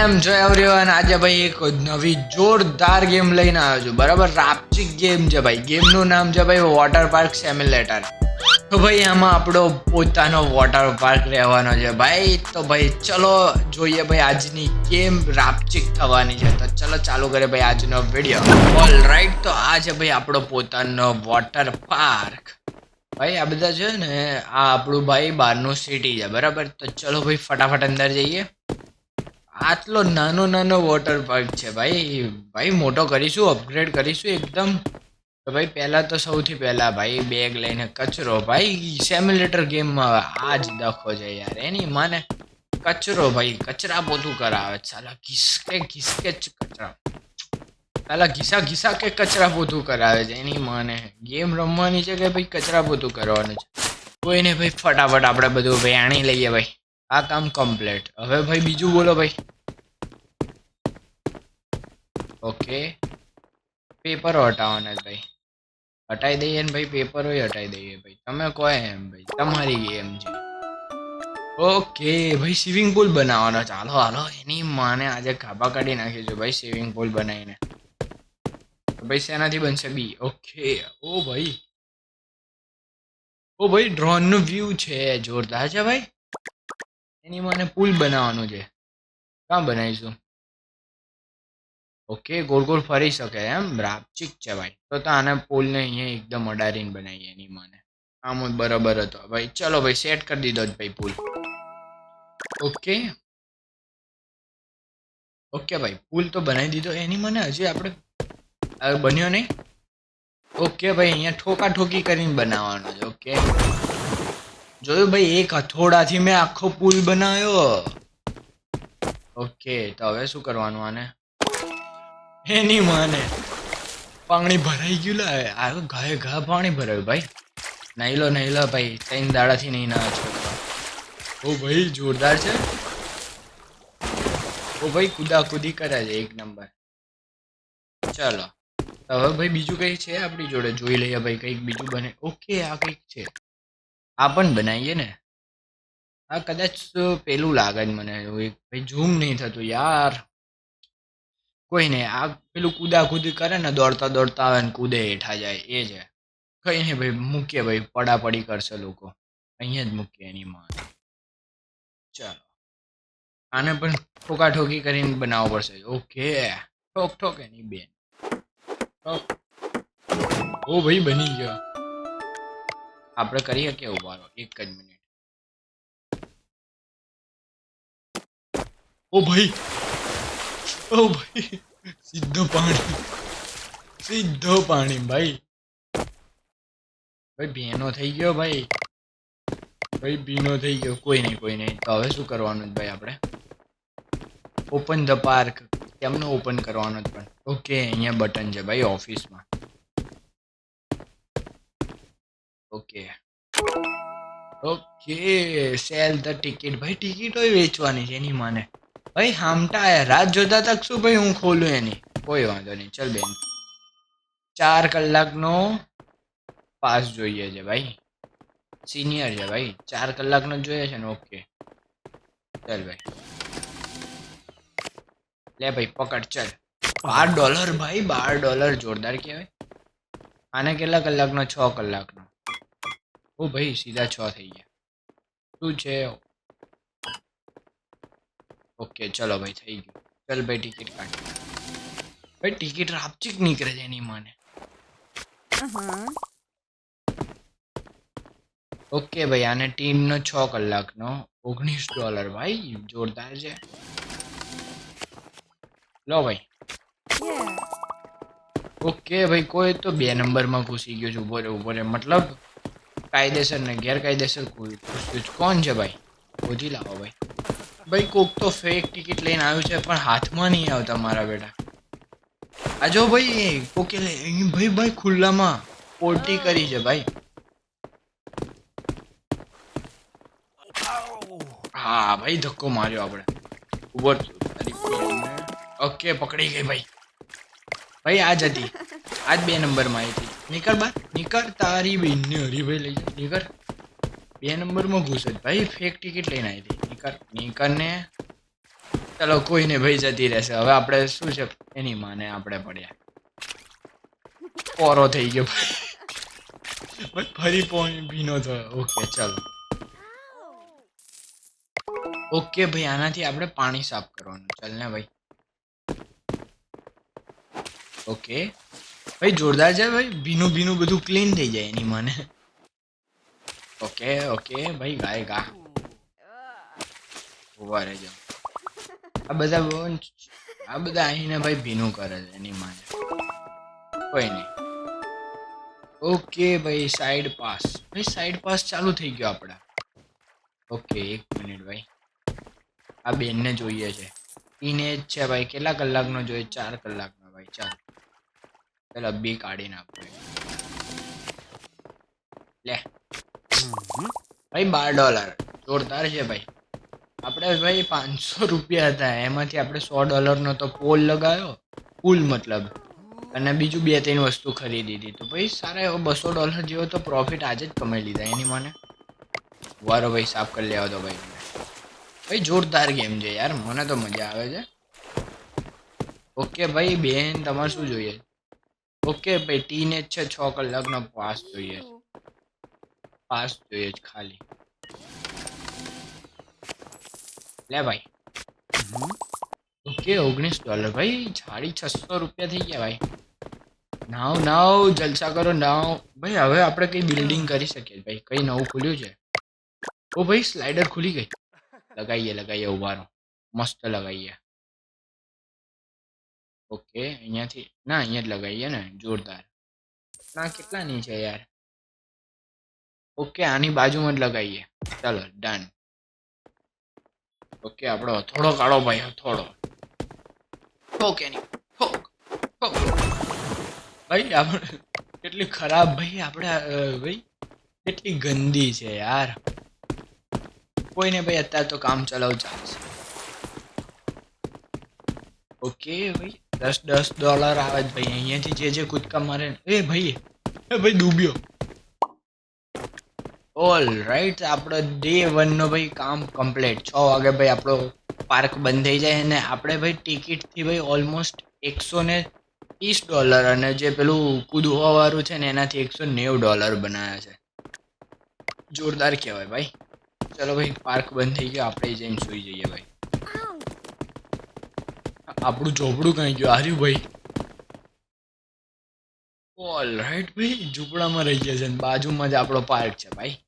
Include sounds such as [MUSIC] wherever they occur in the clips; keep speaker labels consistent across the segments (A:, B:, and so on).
A: કેમ જોય એવરીવન આજે ભાઈ એક નવી જોરદાર ગેમ લઈને આવ્યો છું. બરાબર? રાપચિક ગેમ છે ભાઈ. ગેમનું નામ છે ભાઈ વોટર પાર્ક સેમ્યુલેટર તો ભાઈ આમાં આપણો પોતાનો વોટર પાર્ક રહેવાનો છે ભાઈ. તો ભાઈ ચલો જોઈએ ભાઈ આજની ગેમ રાપચિક થવાની છે. તો ચલો ચાલુ કરે ભાઈ આજનો વીડિયો ઓલ રાઈટ તો આ છે ભાઈ આપણો પોતાનો વોટર પાર્ક ભાઈ, આ બધા છે ને, આ આપણું ભાઈ બહારનું સિટી છે. બરાબર? તો ચલો ભાઈ ફટાફટ અંદર જઈએ. આટલો નાનો નાનો વોટર પાર્ક છે ભાઈ. ભાઈ, મોટો કરીશું અપગ્રેડ કરીશું એકદમ. તો ભાઈ, પહેલાં તો સૌથી પહેલાં ભાઈ બેગ લઈને કચરો. ભાઈ સેમ્યુલેટર ગેમમાં આ જ દખો છે યાર. એની માને કચરો ભાઈ, કચરા બધું કરાવે. સાલા ઘીસકે ઘીસકે જ કચરા. સાલા ઘીસા ઘીસા કે કચરા બધું કરાવે છે. એની માને ગેમ રમવાની છે કે ભાઈ, કચરા બધું કરવાનું છે? કોઈને ભાઈ, ફટાફટ આપણે બધું ભાઈ આણી લઈએ ભાઈ. આ કામ કમ્પ્લીટ હવે ભાઈ, બીજું બોલો ભાઈ. ઓકે. પેપરો હટાવવાના ભાઈ. હટાઈ દઈએ ને ભાઈ, પેપરો હટાવી દઈએ ભાઈ. તમે કહો એમ ભાઈ, તમારી ગેમ છે. ઓકે, ભાઈ સ્વિમિંગ પુલ બનાવવાનો ચાલો હાલો એની માને આજે ખાબા કાઢી નાખીશું ભાઈ સ્વિમિંગ પુલ બનાવીને. ભાઈ શેનાથી બનશે બી ઓકે, ઓ ભાઈ. ઓ ભાઈ ડ્રોનનું વ્યૂ છે, જોરદાર છે ભાઈ. એની મને પુલ બનાવવાનું છે. કા બનાવીશું? ઓકે ગોળ ગોળ ફરી શકે એમ રાપચીક છે ભાઈ તો તો આને પુલને અહીંયા એકદમ અડારીને બનાવીએ એની મને આમ જ બરાબર હતો ભાઈ ચલો ભાઈ સેટ કરી દીધો જ ભાઈ પુલ ઓકે ઓકે ભાઈ પુલ તો બનાવી દીધો એની મને હજી આપણે હવે બન્યો નહીં ઓકે ભાઈ અહીંયા ઠોકા ઠોકી કરીને બનાવવાનો છે ઓકે જોયું ભાઈ એક હથોડાથી મેં આખો પુલ બનાવ્યો ઓકે તો હવે શું કરવાનું આને એની માને. પાણી ભરાઈ ગયું લે આ ગાય ઘા પાણી ભરાયું ભાઈ. નહીં લો નહીં લો ભાઈ, ત્રણ દાડાથી નહીં ના છોકરા ઓ ભાઈ, જોરદાર છે. ઓ ભાઈ કુદા કુદી કરે છે એક નંબર. ચાલો. હવે ભાઈ બીજું કઈ છે આપણી જોડે? જોઈ લઈએ ભાઈ કંઈક બીજું બને. ઓકે, આ કંઈક છે. આ પણ બનાવીએ ને. આ કદાચ પેલું લાગે મને. ભાઈ, ઝૂમ નહીં થતું. યાર. કોઈ નહીં આ પેલું કુદા કુદી કરે ને, દોડતા દોડતા આવે ને કૂદે હેઠા જાય, એ છે. કઈ નહીં ભાઈ, મૂકીએ ભાઈ, પડાપડી કરશે લોકો. અહીંયા જ મૂકીએ એની માં ચાલો. આને પણ ઠોકા ઠોકી કરીને બનાવવો પડશે. ઓકે. ઠોક ઠોક એની બેન. ઠોક. ઓ ભાઈ, બની ગયો. આપણે કરીએ કે ઊભા રહો એક જ મિનિટ. ઓ ભાઈ. ઓ ભાઈ, સીધું પાણી. સીધો પાણી, ભાઈ. ભાઈ, ભીનો થઈ ગયો, ભાઈ. ભાઈ, ભીનો થઈ ગયો. કોઈ નહીં કોઈ નહીં. તો હવે શું કરવાનું જ ભાઈ આપણે? ઓપન ધ પાર્ક કેમનો ઓપન કરવાનો પણ? ઓકે અહીંયા બટન છે ભાઈ ઓફિસમાં okay okay sell the ticket ભાઈ ટિકિટો વેચવાની છે, એની માને. ભાઈ, હામટા આયા. રાત જોતા તક શું ભાઈ, હું ખોલું એની? કોઈ વાંધો નહીં. ચલ બેન. ચાર કલાકનો પાસ જોઈએ છે ભાઈ. સિનિયર છે ભાઈ. ચાર કલાકનો જોઈએ છે ને? ઓકે. ચાલ ભાઈ. લે ભાઈ, પકડ. ચલ. બાર ડોલર ભાઈ, બાર ડોલર જોરદાર કહેવાય. આને કેટલા કલાકનો? છ કલાકનો. ઓ ભાઈ, સીધા છ થઈ ગયા. શું છે? ઓકે, ચલો ભાઈ, થઈ ગયું. ચાલ ભાઈ, ટિકિટ કાઢ. ભાઈ, ટિકિટ રાપચીક નીકળે છે એની મને. ઓકે ભાઈ, આને ટીમનો છ કલાકનો ઓગણીસ ડોલર, ભાઈ, જોરદાર છે. લો ભાઈ. ઓકે ભાઈ, કોઈ તો બે નંબરમાં ઘૂસી ગયો છે, ઊભો રે ઊભો રે મતલબ કાયદેસર ને ગેરકાયદેસર કોઈ કોણ છે ભાઈ? શોધી લાવો ભાઈ. ભાઈ, કોક તો ફેક ટિકિટ લઈને આવ્યું છે, પણ હાથમાં નહીં આવતા મારા બેટા. આ જો ભાઈ, કોકે ભાઈ ભાઈ, ખુલ્લામાં પોટી કરી છે ભાઈ. હા, ભાઈ, ધક્કો માર્યો આપણે. ઊભો. ઓકે, પકડી ગઈ ભાઈ. ભાઈ આ જ હતી. આ જ બે નંબરમાં આવી હતી. નીકળ બા, નીકળ, તારી બેનને હરીભાઈ લઈ જાય નીકળ. બે નંબરમાં માં જ. ભાઈ ફેક ટિકિટ લઈને આવી હતી. નીકળ નીકળ ને ચલો કોઈ ને ભાઈ જતી રહેશે. હવે આપણે શું છે? એની માને આપણે પડ્યા. પોરો થઈ ગયો. ભાઈ ફરી ભીનો થયો. ઓકે, ચલો. ઓકે, ભાઈ, આનાથી આપણે પાણી સાફ કરવાનું. ચાલ ને, ભાઈ. ઓકે. ભાઈ, જોરદાર છે, ભાઈ? ભીનું ભીનું બધું ક્લીન થઈ જાય એની મને. ઓકે ઓકે, ભાઈ ગાય ગા ઊભા રહેજો. આ બધા આ બધા આવીને ભાઈ ભીનું કરે છે એની માને. કોઈ નહીં. ઓકે ભાઈ સાઈડ પાસ ભાઈ સાઈડ પાસ ચાલુ થઈ ગયો આપણા ઓકે એક મિનિટ ભાઈ. આ બેનને જોઈએ છે. ટીનેજ છે ભાઈ કેટલા કલાકનો જોઈએ? ચાર કલાકનો ભાઈ ચાલ. પેલા બી કાઢી નાખો લે. ભાઈ બાર ડોલર જોરદાર છે ભાઈ. આપણે ભાઈ પાંચસો રૂપિયા હતા. એમાંથી આપણે સો ડોલરનો તો પોલ લગાવ્યો પુલ મતલબ. અને બીજું બે ત્રણ વસ્તુ ખરીદી હતી. તો ભાઈ સારા એવો બસો ડોલર જેવો તો પ્રોફિટ આજે જ કમાઈ લીધા. એની મને. વારો ભાઈ સાફ કરી લેવા દો ભાઈ ભાઈ જોરદાર ગેમ છે યાર. મને તો મજા આવે છે. ઓકે ભાઈ બેન, તમારે શું જોઈએ? ઓકે ભાઈ ટીનેજ છે છ કલાકનો પાસ જોઈએ. પાસ જોઈએ જ ખાલી. લે ભાઈ. ઓકે, ઓગણીસ ડોલર ભાઈ, સાડી છસો રૂપિયા થઈ ગયા ભાઈ. નાવ નાવ, જલસા કરો, નાવ. ભાઈ, હવે આપણે કઈ બિલ્ડિંગ કરી શકીએ ભાઈ. કઈ નવું ખુલ્યું છે? ઓ ભાઈ સ્લાઇડર ખુલી ગઈ. લગાઈએ લગાઈએ ઊભા રહો મસ્ત લગાઈએ. ઓકે, અહીંયાથી, ના, અહીંયા જ લગાઈએ ને. જોરદાર. ના કેટલાની છે યાર? ઓકે, આની બાજુમાં જ લગાઈએ. ચાલો ડન ઓકે આપણો થોડો કાળો ભાઈ થોડો ઠોક એની. ઠોક. ઠોક. ભાઈ આપણે કેટલી ખરાબ ભાઈ આપણે ભાઈ કેટલી ગંદી છે યાર. કોઈને ભાઈ અત્યારે તો કામ ચલાવ ચાલશે ઓકે ભાઈ દસ દસ ડોલર આવે જ ભાઈ અહીંયાથી જે જે કૂદકા મારે એ ભાઈ એ ભાઈ ડૂબ્યો. ઓલ રાઈટ આપણો ડે વનનો ભાઈ કામ કમ્પ્લીટ છ વાગે ભાઈ આપણો પાર્ક બંધ થઈ જાય અને આપણે ભાઈ ટિકિટથી ભાઈ ઓલમોસ્ટ એકસો ને ત્રીસ ડોલર અને જે પેલું કૂદવા વાળું છે ને એનાથી એકસો નેવું ડોલર બનાવ્યા છે. જોરદાર કહેવાય ભાઈ. ચલો ભાઈ પાર્ક બંધ થઈ ગયો, આપણે જઈને સુઈ જઈએ ભાઈ. આપણું ઝોપડું કઈ ગયું? હાર્યું ભાઈ. ઓલ રાઈટ ભાઈ, ઝૂંપડામાં રહી ગયા છે બાજુમાં જ આપણો પાર્ક છે ભાઈ.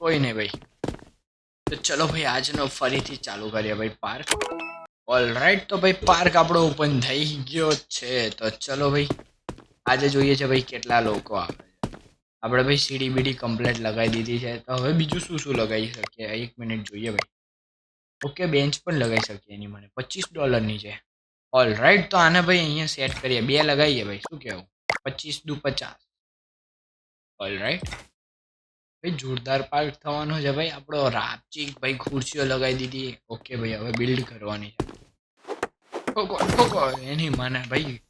A: કોઈ નહીં ભાઈ. તો ચલો ભાઈ, આજનો ફરીથી ચાલુ કરીએ ભાઈ પાર્ક. ઓલ રાઈટ તો ભાઈ પાર્ક આપણો ઓપન થઈ ગયો છે. તો ચલો ભાઈ, આજે જોઈએ છે ભાઈ કેટલા લોકો આવે આપણે ભાઈ સીડી બીડી કમ્પ્લેટ લગાવી દીધી છે. તો હવે બીજું શું શું લગાવી શકીએ? એક મિનિટ જોઈએ ભાઈ. ઓકે બેન્ચ પણ લગાવી શકીએ એની મને. પચીસ ડોલરની છે. ઓલ રાઈટ તો આને ભાઈ અહીંયા સેટ કરીએ. બે લગાવીએ ભાઈ. શું કહેવું? પચીસ દુ પચાસ. ઓલ રાઈટ ભાઈ, જોરદાર પાર્ક થવાનો છે ભાઈ. આપણો રાપચીક ભાઈ ખુરશીઓ લગાવી દીધી. ઓકે ભાઈ, હવે બિલ્ડ કરવાની છે. એની મને ભાઈ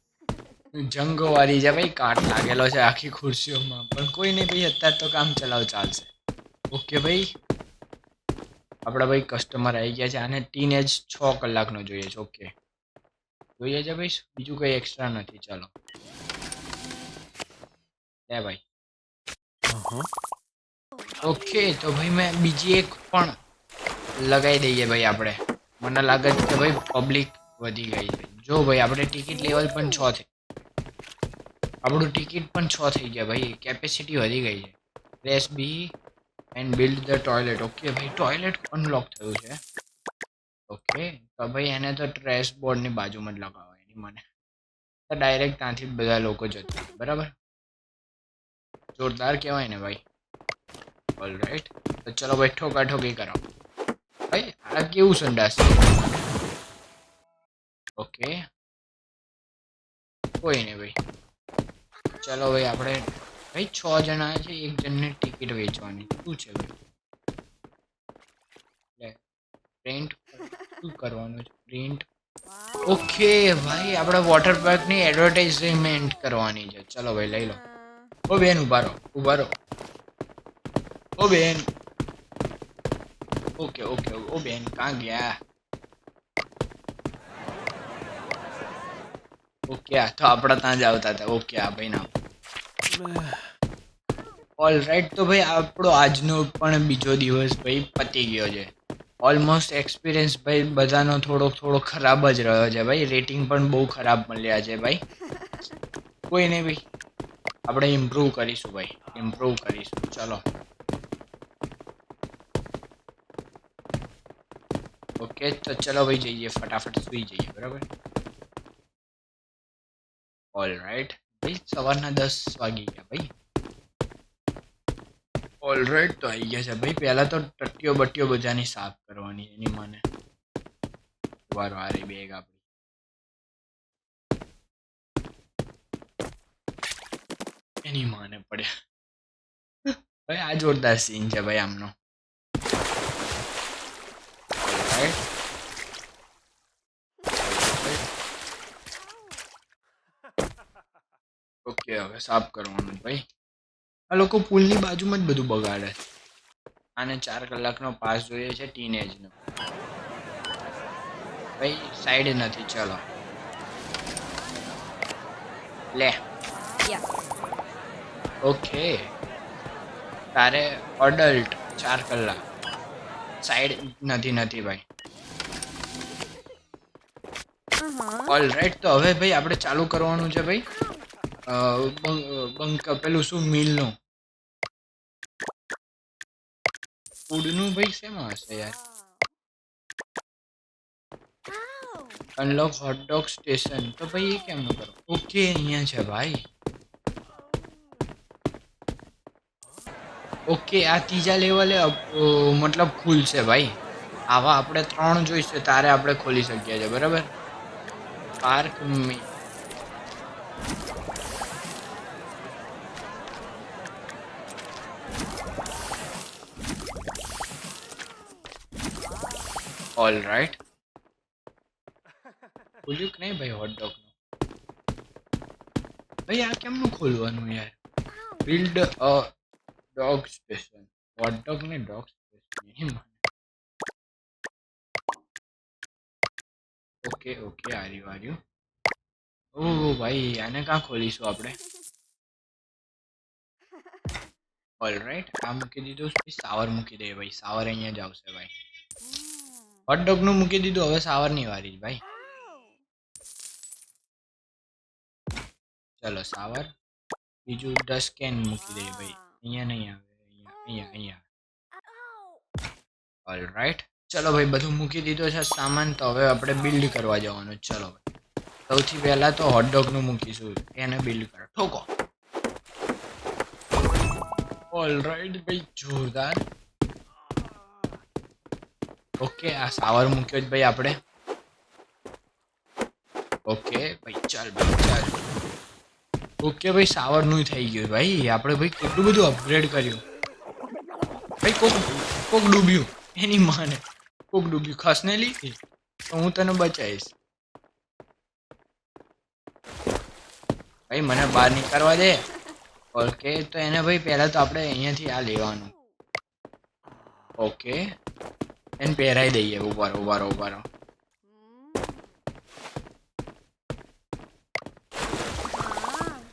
A: જંગોવાળી છે ભાઈ, કાટ લાગેલો છે આખી ખુરશીઓમાં. પણ કોઈ નહીં ભાઈ, અત્યારે તો કામ ચલાવ ચાલશે. ઓકે ભાઈ. આપણા ભાઈ કસ્ટમર આવી ગયા છે આને ટીન એજ છ કલાકનો જોઈએ છે. ઓકે જોઈએ છે ભાઈ, બીજું કંઈ એક્સ્ટ્રા નથી, ચાલો. લે ભાઈ. ઓકે, તો ભાઈ મેં બીજી એક પણ લગાવી દઈએ ભાઈ આપણે. મને લાગે છે કે ભાઈ પબ્લિક વધી ગઈ છે. જો ભાઈ, આપણે ટિકિટ લેવલ પણ છ થઈ આપણું ટિકિટ પણ છ થઈ ગયા ભાઈ. કેપેસિટી વધી ગઈ છે. Press B and build the toilet okay ભાઈ ટોયલેટ અનલોક થયું છે. ઓકે, તો ભાઈ એને તો ટ્રેસ બોર્ડની બાજુમાં જ લગાવો એની મને. તો ડાયરેક્ટ ત્યાંથી બધા લોકો જતા બરાબર? જોરદાર કહેવાય ને ભાઈ. ઓલ રાઈટ તો ચલો ભાઈ ઠોકા ઠોકી કરો. ભાઈ આ કેવું સંડાસ છે? ઓકે. કોઈ નહીં ભાઈ. ચલો ભાઈ આપણે ભાઈ છ જણા છે એક જણને ટિકિટ વેચવાની. શું છે ભાઈ? પ્રિન્ટ શું કરવાનું છે? પ્રિન્ટ. ઓકે ભાઈ આપણે વોટર પાર્કની એડવર્ટાઇઝમેન્ટ કરવાની છે. ચલો ભાઈ લઈ લો. ઓ બેન ઊભા રહો ઊભા રહો. Ô Ben. Ok, ok, ô Ben, canguia. Okay તો આપણા ત્યાં જ આવતા હતા. ઓકે આ ભાઈ ના ઓલ રાઈટ તો ભાઈ આપણો આજનો પણ બીજો દિવસ ભાઈ પતી ગયો છે. ઓલમોસ્ટ એક્સપિરિયન્સ ભાઈ બધાનો થોડો થોડો ખરાબ જ રહ્યો છે ભાઈ. રેટિંગ પણ બહુ ખરાબ મળ્યા છે ભાઈ. [LAUGHS] કોઈ નહીં ભાઈ. આપણે ઇમ્પ્રૂવ કરીશું ભાઈ. ઇમ્પ્રૂવ કરીશું. ચલો. ઓકે, તો ચલો ભાઈ જઈએ, ફટાફટ સુઈ જઈએ, બરાબર? ઓલ રાઈટ ભાઈ, સવારના દસ વાગી ગયા ભાઈ. ઓલ રાઈટ તો આવી ગયા છે. ભાઈ, પહેલા તો ટટ્ટીઓ બટ્ટીઓ બધાની સાફ કરવાની એની મને. વાર વારી બેગ આપણી. એની માને પડ્યા. ભાઈ, આ જોરદાર સીન છે ભાઈ આમનો. ઓકે હવે સાફ કરવાનું ભાઈ. આ લોકો પુલની બાજુમાં જ બધું બગાડે છે. આને ચાર કલાકનો પાસ જોઈએ છે ટીનેજનો ભાઈ સાઈડ નથી ચલો. લે. ઓકે તારે અડલ્ટ ચાર કલાક. સાઈડ નથી નથી ભાઈ.
B: Uh-huh.
A: ઓલ રાઈટ તો હવે ભાઈ આપણે ચાલુ કરવાનું છે ભાઈ. બંક બંક પેલું શું મિલનું? ફૂડનું ભાઈ શેમાં હશે યાર? અનલોક હોટડોગ સ્ટેશન તો ભાઈ એ કેમનું કરો? ઓકે અહીંયા છે ભાઈ. ઓકે, આ ત્રીજા લેવલે મતલબ ખુલશે ભાઈ. આવા આપણે ત્રણ જોઈશે, તારે આપણે ખોલી શકીએ છીએ, બરાબર? પાર્ક મી ઓલ રાઈટ ખોલ્યું કે નહીં ભાઈ હોટડોગનું? ભાઈ, આ કેમનું ખોલવાનું યાર? બિલ્ડ ડોગ સ્ટેશન હોટડોગ ને ડોગ સ્ટેશન ઓકે ઓકે આર્યું આર્યું ઓ ભાઈ આને ક્યાં ખોલીશું આપણે ઓલ રાઈટ આ મૂકી દીધું સાવર મૂકી દઈએ ભાઈ સાવર અહીંયા જ આવશે ભાઈ હોટડોગનું મૂકી દીધું હવે સાવરની વારી ભાઈ ચલો સાવર બીજું દસ કેન મૂકી દઈએ ભાઈ અહીંયા નહીં આવે અહીંયા અહીંયા ઓલ રાઈટ ચલો ભાઈ બધું મૂકી દીધો છે સામાન તો હવે આપણે બિલ્ડ કરવા જવાનું. ચલો ભાઈ. સૌથી પહેલા તો હોટડોગનું મૂકીશું. એને બિલ્ડ કરો. ઠોકો. ઓલ રાઈટ ભાઈ જોરદાર. ઓકે આ સાવર મૂક્યો જ ભાઈ આપણે. ઓકે ભાઈ ચાલ ભાઈ ચાલ. ઓકે ભાઈ સાવરનું થઈ ગયું ભાઈ. આપણે ભાઈ કેટલું બધું અપગ્રેડ કર્યું. ભાઈ, કોક કોક ડૂબ્યું. એની માને. કોક ડૂબ્યું. ખસને લીધી, તો હું તને બચાવીશ. ભાઈ, મને બહાર નીકળવા દે. ઓકે, તો એને ભાઈ, પહેલા તો આપણે અહીંયાથી આ લેવાનું. ઓકે. એને પહેરાઈ દઈએ. ઉભારો ઉભારો ઉભારો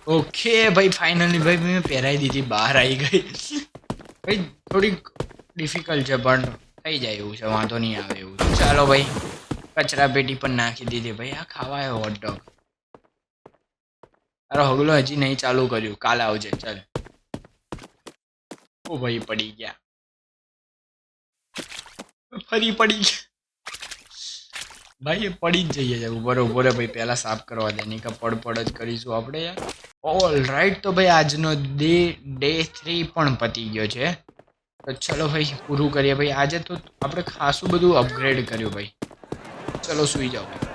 A: ઓકે ભાઈ ફાઇનલી ભાઈ, મેં પહેરાવી દીધી, બહાર આવી ગઈ. ભાઈ, થોડીક ડિફિકલ્ટ છે, પણ થઈ જાય એવું છે, વાંધો નહીં આવે એવું ચાલો ભાઈ, કચરા પેટી પણ નાખી દીધી ભાઈ. આ ખાવાય હોટડોગ તારો હગલો હજી નહીં ચાલુ કર્યું. કાલ આવજે, ચાલ. ઓ ભાઈ, પડી ગયા. ફરી પડી ગયા. ભાઈ પડી જ જઈએ છે ઊભો રહે, ભાઈ પહેલા સાફ કરવા દે નહીં કે પડ પડ જ કરીશું આપણે યાર. ઓલ રાઈટ તો ભાઈ આજનો ડે ડે થ્રી પણ પતી ગયો છે. તો ચલો ભાઈ પૂરું કરીએ. ભાઈ આજે તો આપણે ખાસું બધું અપગ્રેડ કર્યું ભાઈ. ચલો સુઈ જાઓ.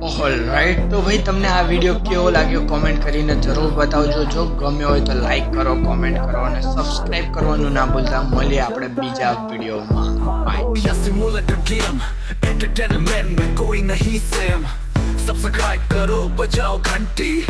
A: ઓલરાઈટ તો ભાઈ, તમને આ વીડિયો કેવો લાગ્યો? કોમેન્ટ કરીને જરૂર બતાવજો. જો ગમ્યો હોય તો લાઈક કરો કોમેન્ટ કરો અને સબસ્ક્રાઇબ કરવાનું ના ભૂલતા. મળીએ આપણે બીજા વિડીયોમાં બાય
C: સબસ્ક્રાઇબ કરો, બજાઓ ઘંટી.